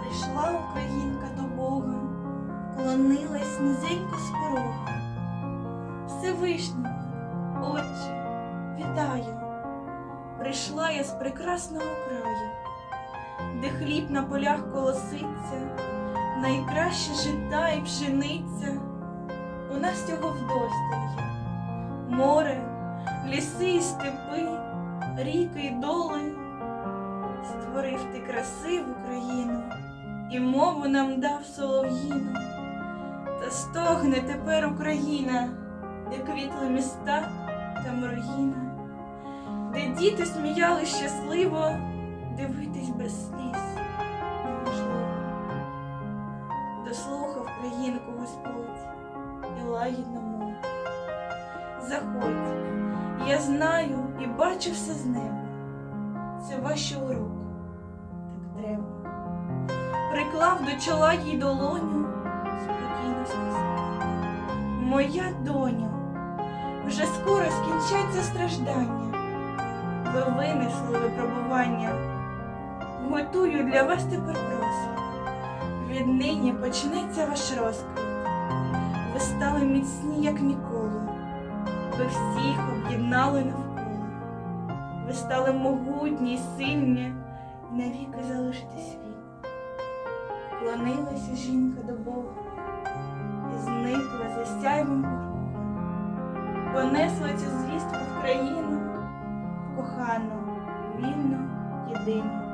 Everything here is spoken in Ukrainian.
Прийшла українка до Бога, клонилась низенько з порога. Всевишній, Отче, вітаю, прийшла я з прекрасного краю, де хліб на полях колоситься, найкраще жита і пшениця. У нас цього вдосталь. Море, ліси і степи, ріки й доли. Створив ти красиву країну, і мову нам дав солов'їну. Та стогне тепер Україна, де квітли міста та руїна, де діти сміяли щасливо, дивитись без сліз неможливо. Дослухав країнку Господь і лагідно мов. Заходь, я знаю і бачу все з неба. Це ваші уроки, так треба. Приклав до чола їй долоню, спокійно сказав. Моя доню, вже скоро скінчаться страждання. Ви винесли випробування. Готую для вас тепер просвіт. Віднині почнеться ваш розквіт. Ви стали міцні, як ніколи. Ви всіх об'єднали навколо. Ви стали могутні сильні, і навіки залишите світ. Клонилася жінка до Бога і зникла за сяйвом порога. Понесла цю звістку в країну, в кохану, вільну, єдину.